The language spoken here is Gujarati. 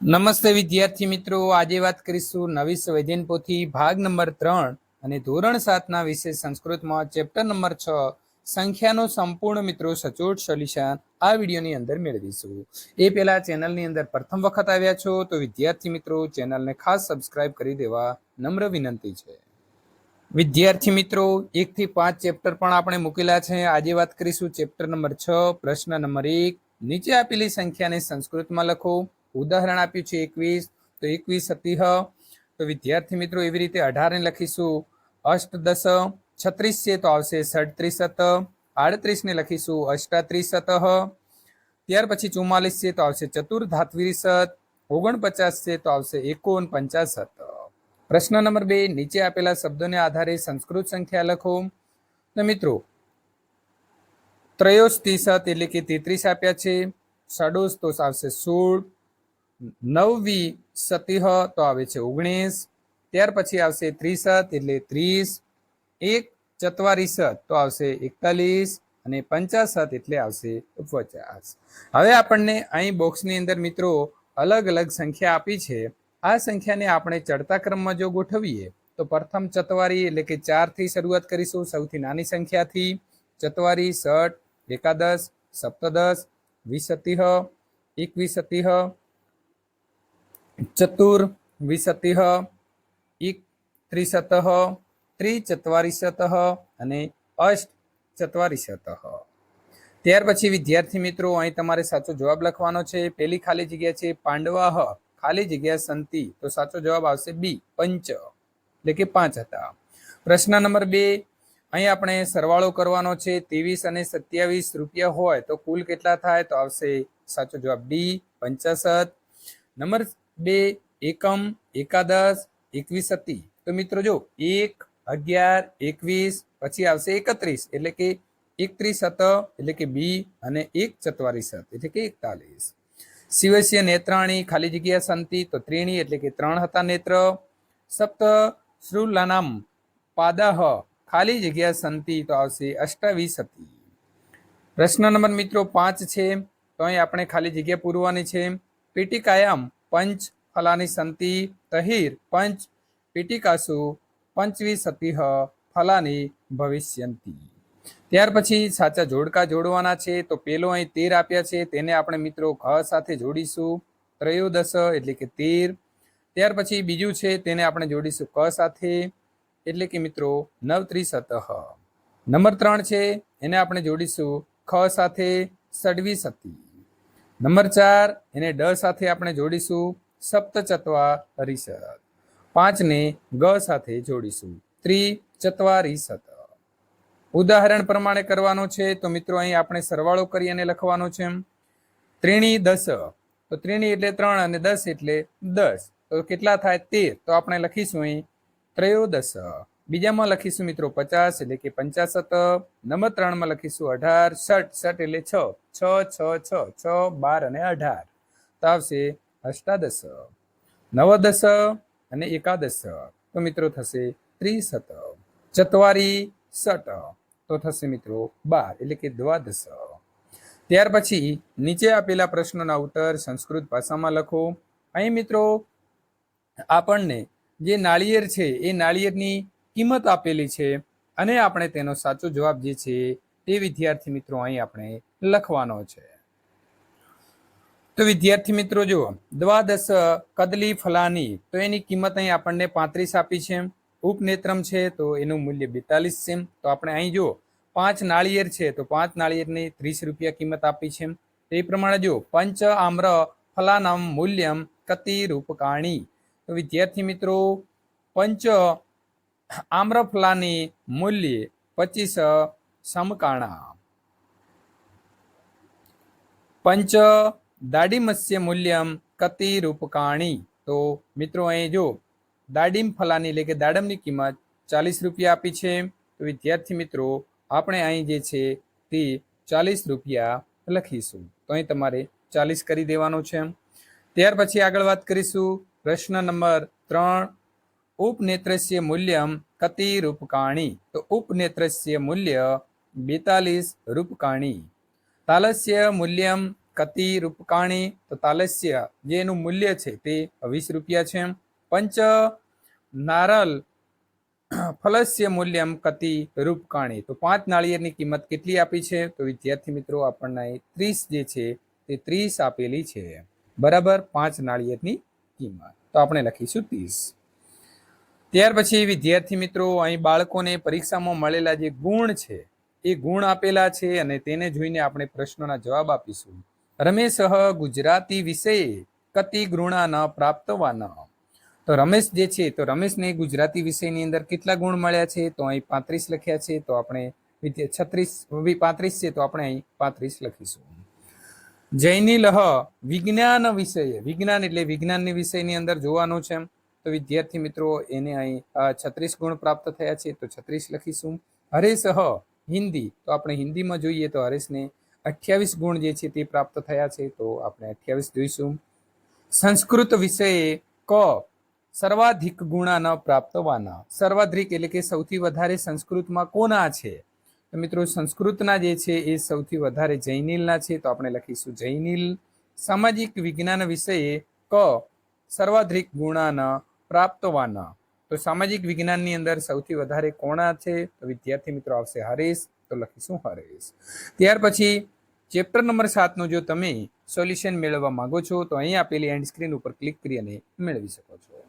નમસ્તે વિદ્યાર્થી મિત્રો, આજે વાત કરીશું નવી સંવેદન પોથી ભાગ નંબર ત્રણ અને ધોરણ સાતના વિષય સંસ્કૃતમાં ચેપ્ટર નંબર છ, સંખ્યાનો સંપૂર્ણ મિત્રો સચોટ સોલ્યુશન આ વિડીયોની અંદર મેળવીશું. એ પહેલા ચેનલની અંદર પ્રથમ વખત આવ્યા છો તો વિદ્યાર્થી મિત્રો, ચેનલને ખાસ સબસ્ક્રાઇબ કરી દેવા નમ્ર વિનંતી છે. વિદ્યાર્થી મિત્રો, એકથી પાંચ ચેપ્ટર પણ આપણે મૂકેલા છે. આજે વાત કરીશું ચેપ્ટર નંબર છ, પ્રશ્ન નંબર એક. નીચે આપેલી સંખ્યાને સંસ્કૃતમાં લખો. ઉદાહરણ આપ્યું છે એકવીસ. તો એકવીસ સતીહ. તો વિદ્યાર્થી મિત્રો, એવી રીતે અઢારને લખીશું. અષ્ટ દસ છત્રીસ છે તો આવશે આડત્રીસ આડત્રીસને લખીશું અષ્ટાત્રીસત. ત્યાર પછી ચુમ્માલીસ છે તો આવશે ચતુર્ધાત્વિસત ઓગણપચાસ છે તો આવશે એકોન પંચાસત પ્રશ્ન નંબર બે, નીચે આપેલા શબ્દોને આધારે સંસ્કૃત સંખ્યા લખો. તો મિત્રો, ત્રયોસ્તિસત એટલે કે તેત્રીસ આપ્યા છે. સડોસ તો આવશે સોળ. નવવી સતીહ તો આવે છે ઓગણીસ, ત્યાર પછી આવશે ત્રીસત એટલે ત્રીસ, એક ચત્વારીસત તો આવશે એકતાલીસ અને પંચાસત એટલે આવશે પચાસ. હવે આપણને અહીં બોક્સની અંદર મિત્રો અલગ અલગ સંખ્યા આપી છે. આ સંખ્યાને આપણે ચડતા ક્રમમાં જો ગોઠવીએ, તો પ્રથમ ચતવારી એટલે કે ચારથી શરૂઆત કરીશું સૌથી નાની સંખ્યાથી. ચતવારી સઠ, એકાદશ, સપ્તદશ વિસતિહ એકવિસતિહ ચતુર વિસતિહ એક ત્રિશત ત્રિચત્વારીશત અને અષ્ટ ચત્વારીશત ત્યાર પછી વિદ્યાર્થી મિત્રો, અહીં તમારે સાચો જવાબ લખવાનો છે. પેલી ખાલી જગ્યા છે પાંડવાહ, ખાલી જગ્યા સંતિ. તો સાચો જવાબ આવશે બી, પંચ. એટલે કે પાંચ હતા. પ્રશ્ન નંબર બે, અહીં આપણે સરવાળો કરવાનો છે. ત્રેવીસ અને સત્યાવીસ રૂપિયા હોય તો કુલ કેટલા થાય? તો આવશે સાચો જવાબ ડી પંચાસત નંબર બે, એકમ, એકાદશ એકવીસ હતી તો મિત્રો જો, એક, અગિયાર, એકવીસ, પછી આવશે એકત્રીસ. એટલે કે એકત્રીસ હત એટલે કે બી, અને એક ચત્વારીસ એટલે કે એકતાલીસ. શિવસ્ય નેત્રાણી, ખાલી જગ્યા સંતિ, તો ત્રીણી, એટલે કે ત્રણ હતા નેત્ર. સપ્ત, શ્રુલનામ, પાદાહ, ખાલી જગ્યા સંતિ, તો આવશે અષ્ટાવીસ હતી પ્રશ્ન નંબર મિત્રો પાંચ છે, તો અહીં આપણે ખાલી જગ્યા પૂરવાની છે. પીટિકાયામ પંચ ફલાની સંતિ તહીર, પંચ પીટિકાસુ, પંચવી સતીહ ફલાની ભવિષ્યંતિ. ત્યાર પછી સાચા જોડકા જોડવાના છે, તો પેલો અહીં તેર આપ્યા છે, તેને આપણે મિત્રો ઘ સાથે જોડીશું. ત્રયોદશ એટલે કે તેર. ત્યાર પછી બીજું છે, તેને આપણે જોડીશું ક સાથે, એટલે કે મિત્રો નવત્રીસતઃ નંબર ત્રણ છે, એને આપણે જોડીશું ખ સાથે સડવી સતી. નંબર ચાર, એને ડ સાથે આપણે જોડીશું. સપ્તચત્વા હરિષદ પાંચને ગ સાથે જોડીશું. ત્રિ ચત્વારિષદ ઉદાહરણ પ્રમાણે કરવાનો છે, તો મિત્રો અહીં આપણે સરવાળો કરી અને લખવાનો છે ત્રીણી દસ. તો ત્રીણી એટલે ત્રણ અને દસ એટલે દસ. તો કેટલા થાય? તેર. તો આપણે લખીશું અહીં ત્રયોદશ. બીજામાં લખીશું મિત્રો પચાસ એટલે કે પંચાસત. નંબર ત્રણમાં લખીશું અઢાર ષટ ષટ એટલે છ. છ છ છ છ, બાર અને અઢાર. તો આવશે અષ્ટાદશ, નવદશ અને એકાદશ. તો મિત્રો થશે ત્રીસત. ચત્વારી સટ. તો થશે મિત્રો બાર એટલે કે દ્વાદશ. ત્યાર પછી નીચે આપેલા પ્રશ્નોના ઉત્તર સંસ્કૃત ભાષામાં લખો. અહીં મિત્રો આપણને જે નાળિયેર છે એ નાળિયેરની કિંમત આપેલી છે અને આપણે તેનો સાચો જવાબ જે છે તે વિદ્યાર્થી મિત્રો અહીં આપણે લખવાનો છે. તો વિદ્યાર્થી મિત્રો જુઓ, દ્વાદશ કદલી ફલાની, તો એની કિંમત અહીં આપણને પાંત્રીસ આપી છે. ઉપનેત્રમ છે તો એનું મૂલ્ય બેતાલીસ છે. તો આપણે અહીં જુઓ, પાંચ નાળિયેર છે તો પાંચ નાળિયેરની ત્રીસ રૂપિયા કિંમત આપી છે. તે પ્રમાણે જો પંચ આમ્ર ફલાનામ મૂલ્યમ કતિ રૂપકાણી તો વિદ્યાર્થી મિત્રો, પંચ આમ્રફલાની મૂલ્ય પચીસ સમકાણા. પંચ દાડીમસ્ય મૂલ્યમ કતિ રૂપકાણી. તો મિત્રો અહીં જો દાડીમ ફલાની એટલે કે દાડમની કિંમત ચાલીસ રૂપિયા આપી છે. તો વિદ્યાર્થી મિત્રો, આપણે અહીં જે છે તે ચાલીસ રૂપિયા લખીશું. તો અહીં તમારે ચાલીસ કરી દેવાનું છે. ત્યાર પછી આગળ વાત કરીશું પ્રશ્ન નંબર ત્રણ ઉપનેત્રસ્ય મૂલ્યમ કતિ રૂપકાણી તો ઉપનેત્રસ્ય મૂલ્ય બેતાલીસ રૂપકાણી. તાલસ્ય મૂલ્યમ કતિ રૂપકાણી તો તાલસ્ય જે એનું મૂલ્ય છે તે વીસ રૂપિયા છે. પંચ નારલ ફલસ્ય મૂલ્યમ કતિ રૂપકાણી તો પાંચ નાળિયેરની કિંમત કેટલી આપી છે? તો વિદ્યાર્થી મિત્રો, આપણને ત્રીસ જે છે તે ત્રીસ આપેલી છે. બરાબર પાંચ નાળિયેરની કિંમત. તો આપણે લખીશું ત્રીસ. ત્યાર પછી વિદ્યાર્થી મિત્રો, અહીં બાળકોને પરીક્ષામાં મળેલા જે ગુણ છે, એ ગુણ આપેલા છે અને તેને જોઈને આપણે પ્રશ્નોના જવાબ આપીશું. રમેશ ગુજરાતી વિષય કતિ ગુણા ન પ્રાપ્તવાન. તો રમેશ જે છે, તો રમેશને ગુજરાતી વિષયની અંદર કેટલા ગુણ મળ્યા છે? તો અહીં પાંત્રીસ લખ્યા છે, તો આપણે છત્રીસ પાંત્રીસ છે, તો આપણે અહીં પાંત્રીસ લખીશું. જૈનિલહ વિજ્ઞાન વિષય, વિજ્ઞાન એટલે વિજ્ઞાનની વિષયની અંદર જોવાનું છે તો વિદ્યાર્થી મિત્રો, એને અહીં છત્રીસ ગુણ પ્રાપ્ત થયા છે. તો છત્રીસ લખીશું. હરેશ હ, હિન્દી. તો આપણે હિન્દીમાં જોઈએ તો હરેશને અઠ્યાવીસ ગુણ જે છે તે પ્રાપ્ત થયા છે. તો આપણે અઠ્યાવીસ જોઈશું. સંસ્કૃત વિષયે ક, સર્વાધિક ગુણા ન પ્રાપ્તવાના. સર્વાધિક એટલે કે સૌથી વધારે સંસ્કૃતમાં કોના છે? તો મિત્રો, સંસ્કૃતના જે છે એ સૌથી વધારે જૈનિલના છે. તો આપણે લખીશું જૈનિલ સામાજિક વિજ્ઞાન વિષયે ક, સર્વાધિક ગુણાના પ્રાપ્તવાના. તો સામાજિક વિજ્ઞાનની અંદર સૌથી વધારે કોણા છે? તો વિદ્યાર્થી મિત્રો આવશે હરીશ. તો લખીશું હરીશ. ત્યાર પછી ચેપ્ટર નંબર સાતનું જો તમે સોલ્યુશન મેળવવા માંગો છો, તો અહીં આપેલી એન્ડ સ્ક્રીન ઉપર ક્લિક કરી અને મેળવી શકો છો.